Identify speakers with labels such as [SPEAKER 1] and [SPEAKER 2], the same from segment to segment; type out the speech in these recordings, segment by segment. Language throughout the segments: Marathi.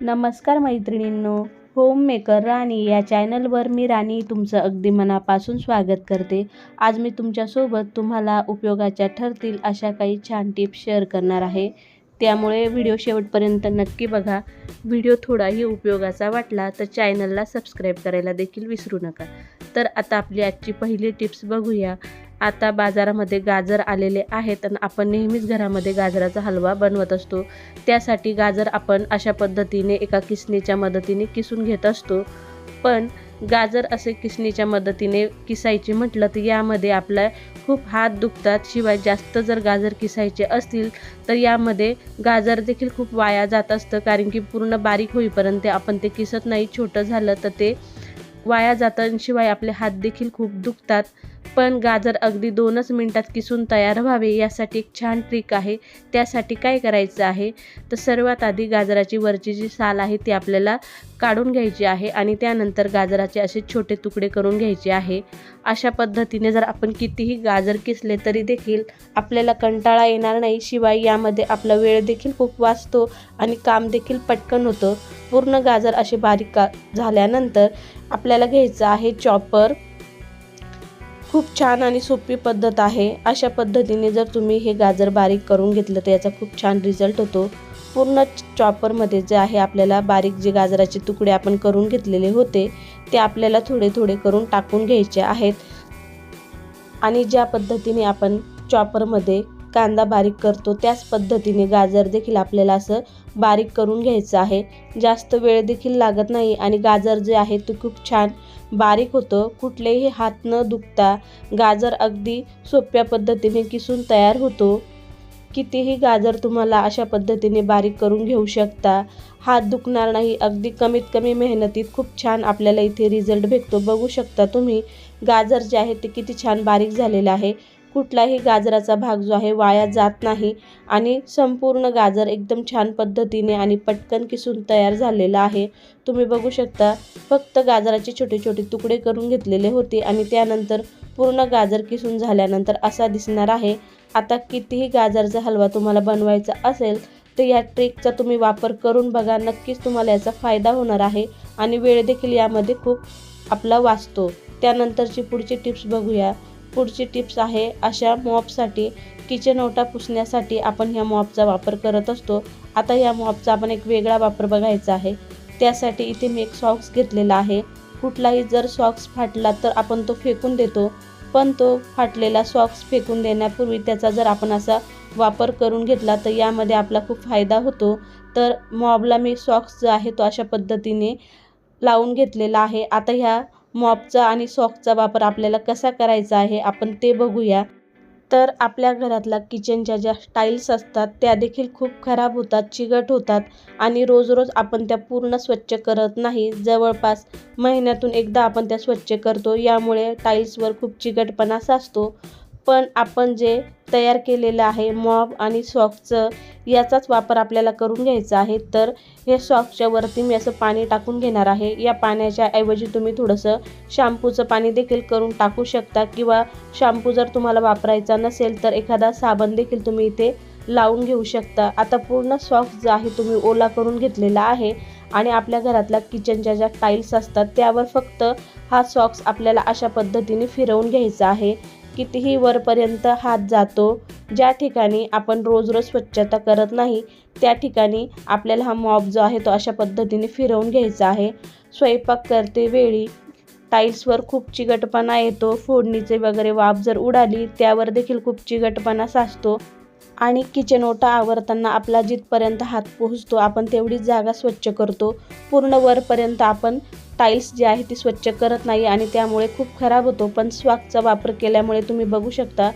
[SPEAKER 1] नमस्कार मैत्रिणींनो होम मेकर राणी या चॅनलवर मी राणी तुमचं अगदी मनापासून स्वागत करते. आज मी तुमच्यासोबत तुम्हाला उपयोगाच्या ठरतील अशा काही छान टिप्स शेअर करणार आहे. त्यामुळे व्हिडिओ शेवटपर्यंत नक्की बघा. व्हिडिओ थोडाही उपयोगाचा वाटला तर चॅनलला सबस्क्राईब करायला देखील विसरू नका. तर आता आपली आजची पहिली टिप्स बघूया. आता बाजारामध्ये गाजर आलेले आहेत आणि आपण नेहमीच घरामध्ये गाजराचा हलवा बनवत असतो. त्यासाठी गाजर आपण अशा पद्धतीने एका किसणीच्या मदतीने किसून घेत असतो. पण गाजर असे किसणीच्या मदतीने किसायचे म्हटलं तर यामध्ये आपला खूप हात दुखतात. शिवाय जास्त जर गाजर किसायचे असतील तर यामध्ये गाजर देखील खूप वाया जात असतं. कारण की पूर्ण बारीक होईपर्यंत आपण ते किसत नाही. छोटं झालं तर ते वाया जातं शिवाय आपले हात देखील खूप दुखतात. पण गाजर अगदी दोनच मिनटात किसून तयार व्हावे यासाठी एक छान ट्रिक आहे. त्यासाठी काय करायचं आहे? तर सर्वात आधी गाजराची वरची जी साल आहे ती आपल्याला काढून घ्यायची आहे आणि त्यानंतर गाजराचे असे छोटे तुकडे करून घ्यायचे आहे. अशा पद्धतीने जर आपण कितीही गाजर किसले तरी देखील आपल्याला कंटाळा येणार नाही. शिवाय यामध्ये आपला वेळ देखील खूप वाचतो आणि काम देखील पटकन होतं. पूर्ण गाजर असे बारीक का झाल्यानंतर आपल्याला घ्यायचं आहे चॉपर खूप छान आणि सोपी पद्धत आहे. अशा पद्धतीने जर तुम्ही हे गाजर बारीक करून घेतलं तर याचा खूप छान रिझल्ट होतो. पूर्ण चॉपरमध्ये जे आहे आपल्याला बारीक जे गाजराचे तुकडे आपण करून घेतलेले होते ते आपल्याला थोडे थोडे करून टाकून घ्यायचे आहेत. आणि ज्या पद्धतीने आपण चॉपरमध्ये कांदा बारीक करतो त्याच पद्धतीने गाजर देखील आपल्याला असं बारीक करून घ्यायचं आहे. जास्त वेळ देखील लागत नाही आणि गाजर जे आहे ते खूप छान बारीक होतं. कुठलेही हात न दुखता गाजर अगदी सोप्या पद्धतीने किसून तयार होतो. कितीही गाजर तुम्हाला अशा पद्धतीने बारीक करून घेऊ शकता. हात दुखणार नाही. अगदी कमीत कमी मेहनतीत खूप छान आपल्याला इथे रिझल्ट भेटतो. बघू शकता तुम्ही गाजर जे आहे ते किती छान बारीक झालेलं आहे. कुठलाही गाजराचा भाग जो आहे वाया जात नाही आणि संपूर्ण गाजर एकदम छान पद्धतीने आणि पटकन किसून तयार झालेला आहे. तुम्ही बघू शकता फक्त गाजराचे छोटे छोटे तुकडे करून घेतलेले होते आणि त्यानंतर पूर्ण गाजर किसून झाल्यानंतर असा दिसणार आहे. आता कितीही गाजरचा हलवा तुम्हाला बनवायचा असेल तर या ट्रिकचा तुम्ही वापर करून बघा नक्कीच तुम्हाला याचा फायदा होणार आहे आणि वेळ देखील यामध्ये खूप आपला वाचतो. त्यानंतरची पुढची टिप्स बघूया. पुढची टिप्स आहे अशा मॉपसाठी किचन ओटा पुसण्यासाठी आपण ह्या मॉपचा वापर करत असतो. आता ह्या मॉपचा आपण एक वेगळा वापर बघायचा आहे. त्यासाठी इथे मी एक सॉक्स घेतलेला आहे. कुठलाही जर सॉक्स फाटला तर आपण तो फेकून देतो. पण तो फाटलेला सॉक्स फेकून देण्यापूर्वी त्याचा जर आपण असा वापर करून घेतला तर यामध्ये आपला खूप फायदा होतो. तर मॉबला मी सॉक्स जो आहे तो अशा पद्धतीने लावून घेतलेला आहे. आता ह्या मॉपचा आणि सॉकचा वापर आपल्याला कसा करायचा आहे आपण ते बघूया. तर आपल्या घरातल्या किचनच्या ज्या टाईल्स असतात त्या देखील खूप खराब होतात चिकट होतात आणि रोज रोज आपण त्या पूर्ण स्वच्छ करत नाही. जवळपास महिन्यातून एकदा आपण त्या स्वच्छ करतो यामुळे टाईल्सवर खूप चिकटपणा साचतो. पण आपण जे तयार केलेलं आहे मॉब आणि सॉक्सचं याचाच वापर आपल्याला करून घ्यायचा आहे. तर हे सॉक्सच्या वरती मी असं पाणी टाकून घेणार आहे. या पाण्याच्या ऐवजी तुम्ही थोडंसं शॅम्पूचं पाणी देखील करून टाकू शकता किंवा शॅम्पू जर तुम्हाला वापरायचा नसेल तर एखादा साबण देखील तुम्ही इथे लावून घेऊ शकता. आता पूर्ण सॉक्स जो आहे तुम्ही ओला करून घेतलेला आहे आणि आपल्या घरातल्या किचनच्या ज्या टाईल्स असतात त्यावर फक्त हा सॉक्स आपल्याला अशा पद्धतीने फिरवून घ्यायचा आहे. कितीही वरपर्यंत हात जातो ज्या ठिकाणी आपण रोज रोज स्वच्छता करत नाही त्या ठिकाणी आपल्याला हा मॉब जो आहे तो अशा पद्धतीने फिरवून घ्यायचा आहे. स्वयंपाक करते वेळी टाईल्सवर खूप चिकटपणा येतो फोडणीचे वगैरे वाफ जर उडाली त्यावर देखील खूप चिकटपणा साचतो आणि किचन ओटा आवरताना आपला जिथपर्यंत हात पोहोचतो आपण तेवढीच जागा स्वच्छ करतो. पूर्ण वरपर्यंत आपण टाईल्स जे आहे ती स्वच्छ करत नाही आणि त्यामुळे खूप खराब होतो. पण सॉक्सचा वापर केल्यामुळे तुम्ही बघू शकता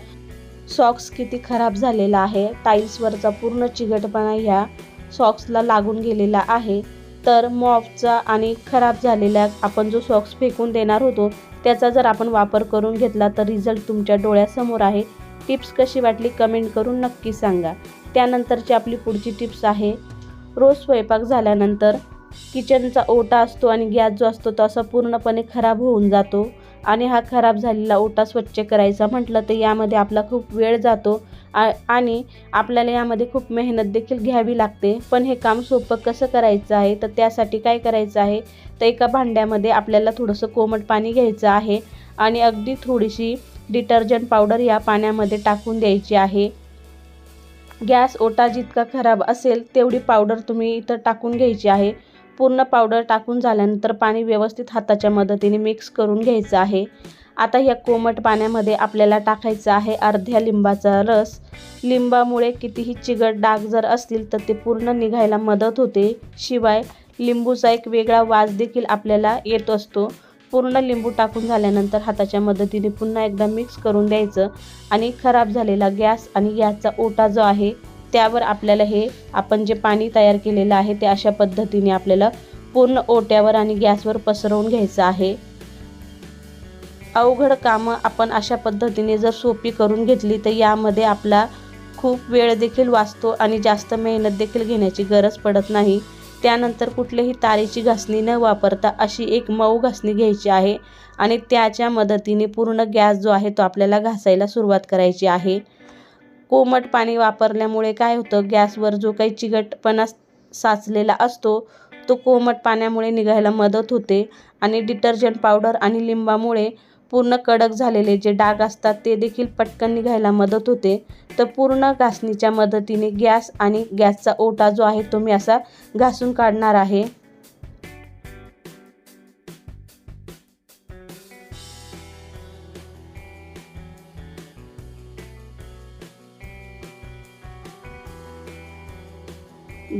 [SPEAKER 1] सॉक्स किती खराब झालेला आहे. टाईल्सवरचा पूर्ण चिकटपणा ह्या सॉक्सला लागून गेलेला आहे. तर मॉफचा आणि खराब झालेला आपण जो सॉक्स फेकून देणार होतो त्याचा जर आपण वापर करून घेतला तर रिझल्ट तुमच्या डोळ्यासमोर आहे. टिप्स कशी वाटली कमेंट करून नक्की सांगा. त्यानंतरची आपली पुढची टिप्स आहे रोज स्वयंपाक झाल्यानंतर किचनचा ओटा असतो आणि गॅस जो असतो तो असा पूर्णपणे खराब होऊन जातो. आणि हा खराब झालेला ओटा स्वच्छ करायचा म्हटलं तर यामध्ये आपला खूप वेळ जातो. आ आणि आपल्याला यामध्ये खूप मेहनत देखील घ्यावी लागते. पण हे काम सोपं कसं करायचं आहे? तर त्यासाठी काय करायचं आहे? तर एका भांड्यामध्ये आपल्याला थोडंसं कोमट पाणी घ्यायचं आहे. आणि अगदी थोडीशी डिटर्जंट पावडर या पाण्यामध्ये टाकून द्यायची आहे. गॅस ओटा जितका खराब असेल तेवढी पावडर तुम्ही इथं टाकून घ्यायची आहे. पूर्ण पावडर टाकून झाल्यानंतर पाणी व्यवस्थित हाताच्या मदतीने मिक्स करून घ्यायचं आहे. आता या कोमट पाण्यामध्ये आपल्याला टाकायचं आहे अर्ध्या लिंबाचा रस. लिंबामुळे कितीही चिकट डाग जर असतील तर ते पूर्ण निघायला मदत होते. शिवाय लिंबूचा एक वेगळा वास देखील आपल्याला येत असतो. पूर्ण लिंबू टाकून झाल्यानंतर हाताच्या मदतीने पुन्हा एकदा मिक्स करून द्यायचं आणि खराब झालेला गॅस आणि गॅसचा ओटा जो आहे त्यावर आपल्याला हे आपण जे पाणी तयार केलेलं आहे ते अशा पद्धतीने आपल्याला पूर्ण ओट्यावर आणि गॅसवर पसरवून घ्यायचं आहे. अवघड कामं आपण अशा पद्धतीने जर सोपी करून घेतली तर यामध्ये आपला खूप वेळ देखील वाचतो आणि जास्त मेहनत देखील घेण्याची गरज पडत नाही. त्यानंतर कुठलीही तारेची घासणी न वापरता अशी एक मऊ घासणी घ्यायची आहे आणि त्याच्या मदतीने पूर्ण गॅस जो आहे तो आपल्याला घासायला सुरुवात करायची आहे. कोमट पाणी वापरल्यामुळे काय होतं? गॅसवर जो काही चिकटपणा साचलेला असतो तो कोमट पाण्यामुळे निघायला मदत होते आणि डिटर्जंट पावडर आणि लिंबामुळे पूर्ण कडक झालेले जे डाग असतात ते देखील पटकन निघायला मदत होते. तर पूर्ण घासणीच्या मदतीने गॅस आणि गॅसचा ओटा जो आहे तो मी असा घासून काढणार आहे.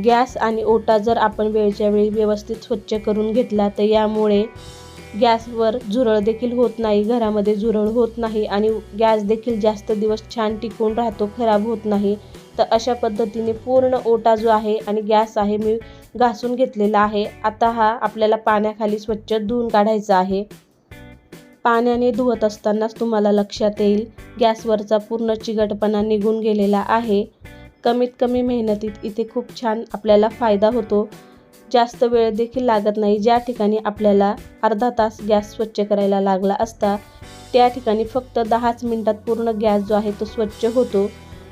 [SPEAKER 1] गॅस आणि ओटा जर आपण वेळच्या वेळी व्यवस्थित स्वच्छ करून घेतला तर यामुळे गॅसवर झुरळ देखील होत नाही घरामध्ये झुरळ होत नाही आणि गॅस देखील जास्त दिवस छान टिकून राहतो खराब होत नाही. तर अशा पद्धतीने पूर्ण ओटा जो आहे आणि गॅस आहे मी घासून घेतलेला आहे. आता हा आपल्याला पाण्याखाली स्वच्छ धुवून काढायचा आहे. पाण्याने धुवत असतानाच तुम्हाला लक्षात येईल गॅसवरचा पूर्ण चिकटपणा निघून गेलेला आहे. कमीत कमी मेहनतीत इथे खूप छान आपल्याला फायदा होतो. जास्त वेळ देखील लागत नाही. ज्या ठिकाणी आपल्याला अर्धा तास गॅस स्वच्छ करायला लागला असता त्या ठिकाणी फक्त दहाच मिनटात पूर्ण गॅस जो आहे तो स्वच्छ होतो.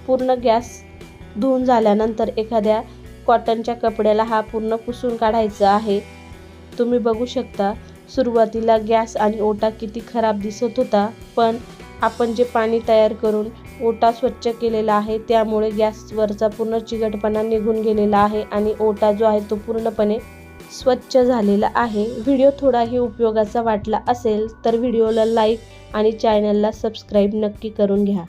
[SPEAKER 1] पूर्ण गॅस धुवून झाल्यानंतर एखाद्या कॉटनच्या कपड्याला हा पूर्ण पुसून काढायचा आहे. तुम्ही बघू शकता सुरुवातीला गॅस आणि ओटा किती खराब दिसत होता पण आपण जे पाणी तयार करून ओटा स्वच्छ केलेला आहे. त्यामुळे गॅसवरचा पूर्ण चिकटपणा निघून गेलेला आहे आणि ओटा जो आहे तो पूर्णपणे स्वच्छ झालेला आहे. व्हिडिओ थोडाही उपयोगाचा वाटला असेल तर व्हिडिओला लाईक आणि चॅनलला सबस्क्राईब नक्की करून घ्या.